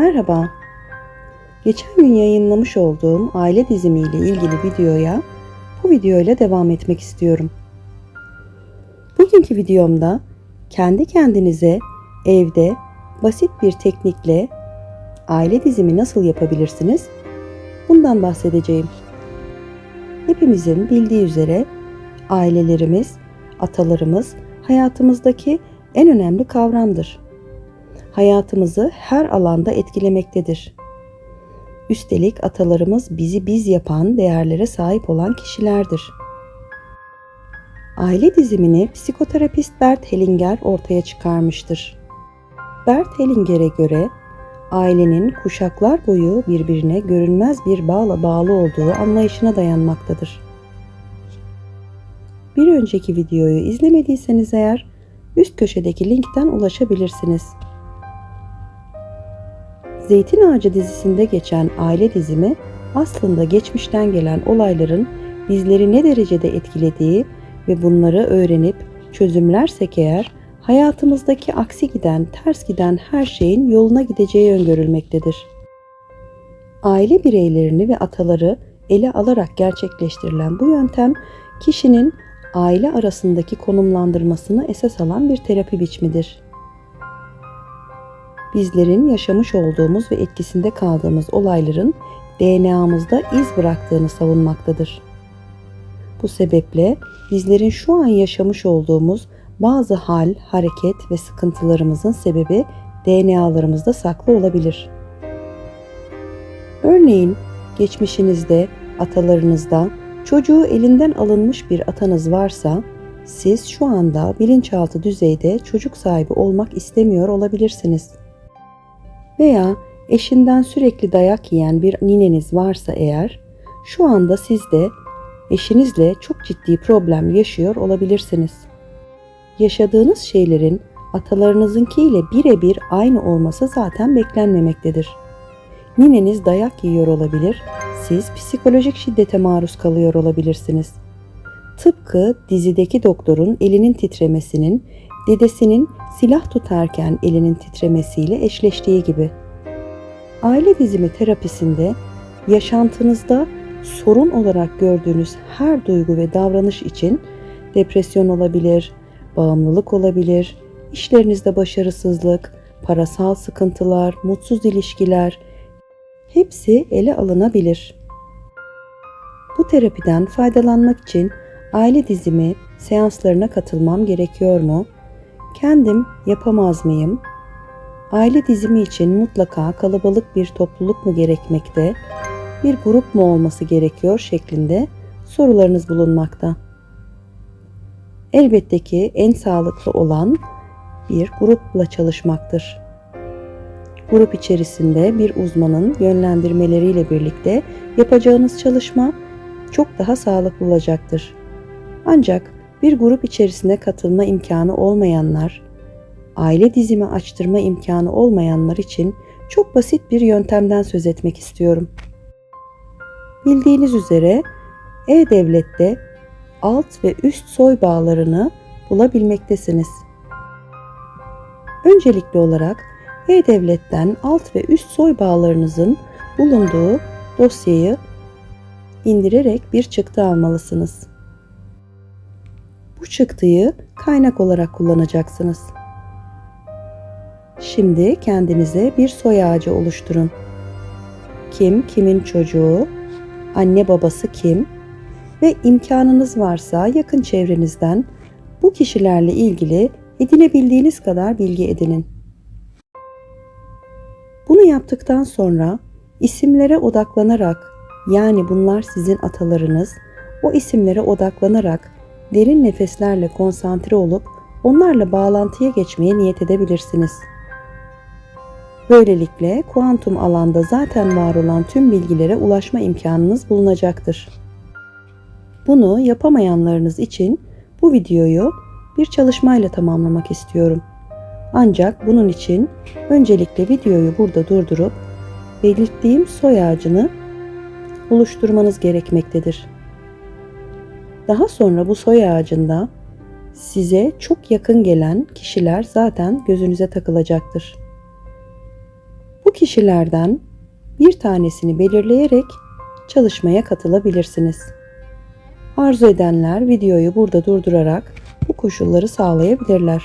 Merhaba. Geçen gün yayınlamış olduğum aile dizimiyle ilgili videoya bu videoyla devam etmek istiyorum. Bugünkü videomda kendi kendinize evde basit bir teknikle aile dizimi nasıl yapabilirsiniz? Bundan bahsedeceğim. Hepimizin bildiği üzere ailelerimiz, atalarımız hayatımızdaki en önemli kavramdır. Hayatımızı her alanda etkilemektedir. Üstelik atalarımız bizi biz yapan değerlere sahip olan kişilerdir. Aile dizimini psikoterapist Bert Hellinger ortaya çıkarmıştır. Bert Hellinger'e göre ailenin kuşaklar boyu birbirine görünmez bir bağla bağlı olduğu anlayışına dayanmaktadır. Bir önceki videoyu izlemediyseniz eğer üst köşedeki linkten ulaşabilirsiniz. Zeytin Ağacı dizisinde geçen aile dizimi aslında geçmişten gelen olayların bizleri ne derecede etkilediği ve bunları öğrenip çözümlersek eğer hayatımızdaki aksi giden, ters giden her şeyin yoluna gideceği öngörülmektedir. Aile bireylerini ve ataları ele alarak gerçekleştirilen bu yöntem kişinin aile arasındaki konumlandırmasını esas alan bir terapi biçimidir. Bizlerin yaşamış olduğumuz ve etkisinde kaldığımız olayların DNA'mızda iz bıraktığını savunmaktadır. Bu sebeple bizlerin şu an yaşamış olduğumuz bazı hal, hareket ve sıkıntılarımızın sebebi DNA'larımızda saklı olabilir. Örneğin geçmişinizde, atalarınızda çocuğu elinden alınmış bir atanız varsa siz şu anda bilinçaltı düzeyde çocuk sahibi olmak istemiyor olabilirsiniz. Veya eşinden sürekli dayak yiyen bir nineniz varsa eğer şu anda siz de eşinizle çok ciddi problem yaşıyor olabilirsiniz. Yaşadığınız şeylerin atalarınızınkiyle birebir aynı olması zaten beklenmemektedir. Nineniz dayak yiyor olabilir, siz psikolojik şiddete maruz kalıyor olabilirsiniz. Tıpkı dizideki doktorun elinin titremesinin dedesinin silah tutarken elinin titremesiyle eşleştiği gibi. Aile dizimi terapisinde yaşantınızda sorun olarak gördüğünüz her duygu ve davranış için depresyon olabilir, bağımlılık olabilir, işlerinizde başarısızlık, parasal sıkıntılar, mutsuz ilişkiler hepsi ele alınabilir. Bu terapiden faydalanmak için aile dizimi seanslarına katılmam gerekiyor mu? Kendim yapamaz mıyım? Aile dizimi için mutlaka kalabalık bir topluluk mu gerekmekte? Bir grup mu olması gerekiyor şeklinde sorularınız bulunmakta. Elbette ki en sağlıklı olan bir grupla çalışmaktır. Grup içerisinde bir uzmanın yönlendirmeleriyle birlikte yapacağınız çalışma çok daha sağlıklı olacaktır. Ancak bir grup içerisine katılma imkanı olmayanlar, aile dizimi açtırma imkanı olmayanlar için çok basit bir yöntemden söz etmek istiyorum. Bildiğiniz üzere E-Devlet'te alt ve üst soy bağlarını bulabilmektesiniz. Öncelikli olarak E-Devlet'ten alt ve üst soy bağlarınızın bulunduğu dosyayı indirerek bir çıktı almalısınız. Bu çıktıyı kaynak olarak kullanacaksınız. Şimdi kendinize bir soy ağacı oluşturun. Kim kimin çocuğu, anne babası kim ve imkanınız varsa yakın çevrenizden bu kişilerle ilgili edinebildiğiniz kadar bilgi edinin. Bunu yaptıktan sonra isimlere odaklanarak yani bunlar sizin atalarınız o isimlere odaklanarak derin nefeslerle konsantre olup onlarla bağlantıya geçmeye niyet edebilirsiniz. Böylelikle kuantum alanda zaten var olan tüm bilgilere ulaşma imkanınız bulunacaktır. Bunu yapamayanlarınız için bu videoyu bir çalışmayla tamamlamak istiyorum. Ancak bunun için öncelikle videoyu burada durdurup belirttiğim soy ağacını oluşturmanız gerekmektedir. Daha sonra bu soy ağacında size çok yakın gelen kişiler zaten gözünüze takılacaktır. Bu kişilerden bir tanesini belirleyerek çalışmaya katılabilirsiniz. Arzu edenler videoyu burada durdurarak bu koşulları sağlayabilirler.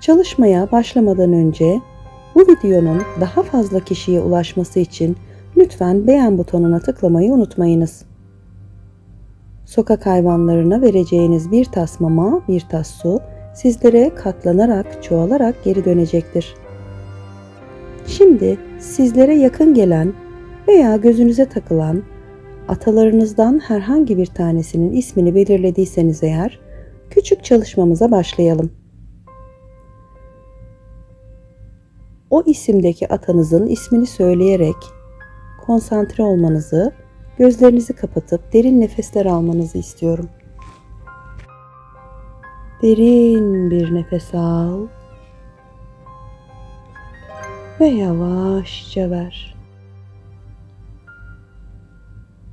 Çalışmaya başlamadan önce bu videonun daha fazla kişiye ulaşması için lütfen beğen butonuna tıklamayı unutmayınız. Sokak hayvanlarına vereceğiniz bir tas mama, bir tas su sizlere katlanarak, çoğalarak geri dönecektir. Şimdi sizlere yakın gelen veya gözünüze takılan atalarınızdan herhangi bir tanesinin ismini belirlediyseniz eğer küçük çalışmamıza başlayalım. O isimdeki atanızın ismini söyleyerek konsantre olmanızı, gözlerinizi kapatıp derin nefesler almanızı istiyorum. Derin bir nefes al ve yavaşça ver.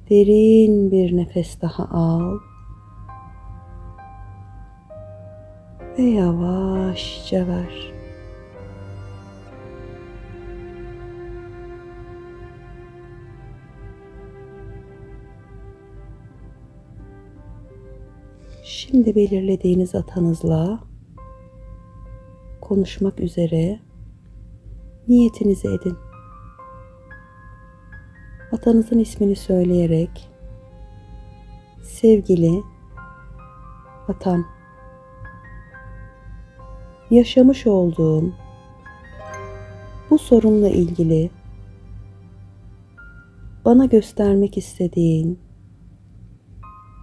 Derin bir nefes daha al ve yavaşça ver. Şimdi belirlediğiniz atanızla konuşmak üzere niyetinizi edin. Atanızın ismini söyleyerek sevgili atam yaşamış olduğum bu sorunla ilgili bana göstermek istediğin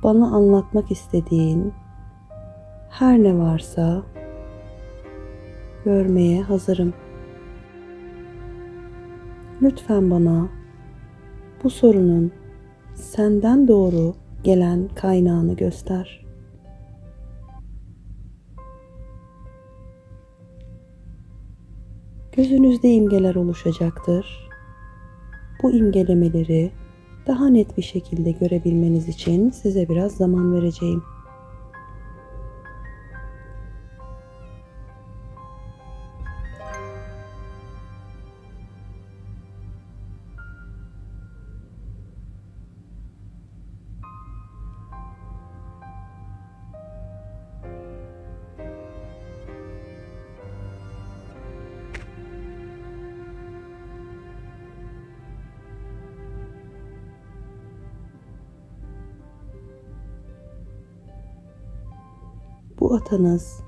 bana anlatmak istediğin her ne varsa görmeye hazırım. Lütfen bana bu sorunun senden doğru gelen kaynağını göster. Gözünüzde imgeler oluşacaktır. Bu imgelemeleri daha net bir şekilde görebilmeniz için size biraz zaman vereceğim. Atanız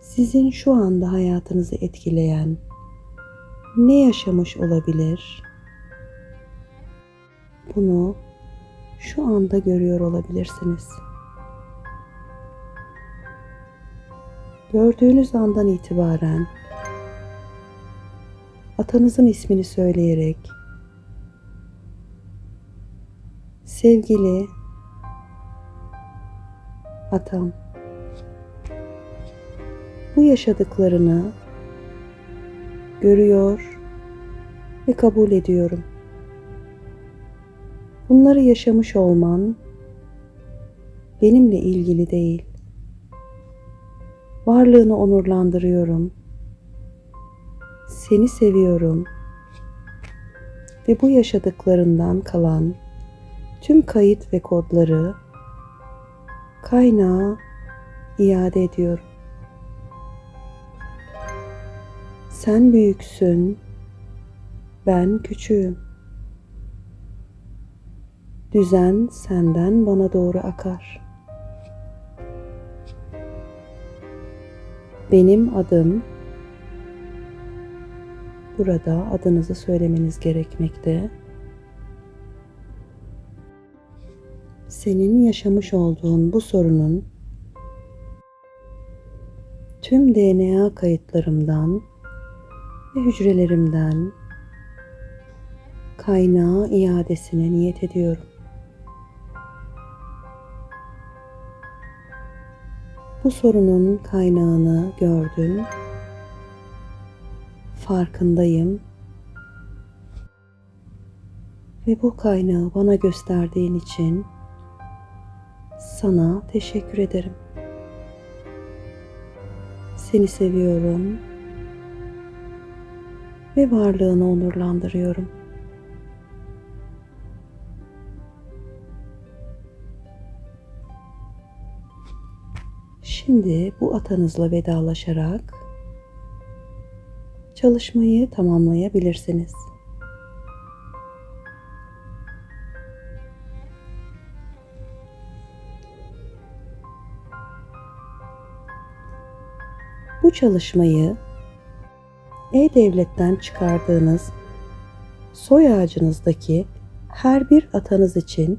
sizin şu anda hayatınızı etkileyen ne yaşamış olabilir? Bunu şu anda görüyor olabilirsiniz. Gördüğünüz andan itibaren atanızın ismini söyleyerek sevgili atam bu yaşadıklarını görüyor ve kabul ediyorum. Bunları yaşamış olman benimle ilgili değil. Varlığını onurlandırıyorum. Seni seviyorum. Ve bu yaşadıklarından kalan tüm kayıt ve kodları kaynağa iade ediyorum. Sen büyüksün, ben küçüğüm. Düzen senden bana doğru akar. Benim adım burada adınızı söylemeniz gerekmekte. Senin yaşamış olduğun bu sorunun tüm DNA kayıtlarımdan ve hücrelerimden kaynağı iadesine niyet ediyorum. Bu sorunun kaynağını gördüm. Farkındayım. Ve bu kaynağı bana gösterdiğin için sana teşekkür ederim. Seni seviyorum ve varlığını onurlandırıyorum. Şimdi bu atanızla vedalaşarak çalışmayı tamamlayabilirsiniz. Bu çalışmayı E-Devlet'ten çıkardığınız soy ağacınızdaki her bir atanız için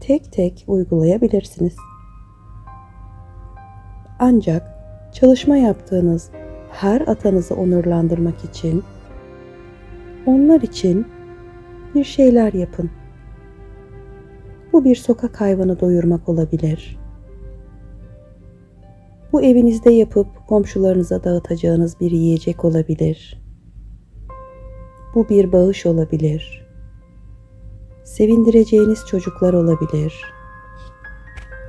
tek tek uygulayabilirsiniz. Ancak çalışma yaptığınız her atanızı onurlandırmak için onlar için bir şeyler yapın. Bu bir sokak hayvanı doyurmak olabilir. Bu evinizde yapıp komşularınıza dağıtacağınız bir yiyecek olabilir. Bu bir bağış olabilir. Sevindireceğiniz çocuklar olabilir.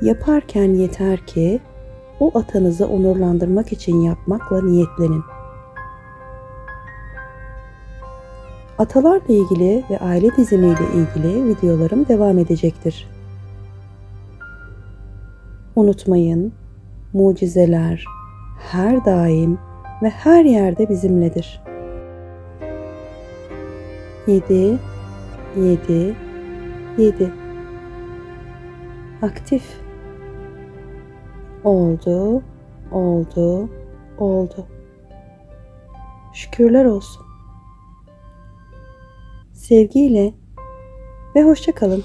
Yaparken yeter ki o atanızı onurlandırmak için yapmakla niyetlenin. Atalarla ilgili ve aile dizimiyle ilgili videolarım devam edecektir. Unutmayın, mucizeler her daim ve her yerde bizimledir. 7 7 7 Aktif Oldu, oldu, oldu. Şükürler olsun. Sevgiyle ve hoşça kalın.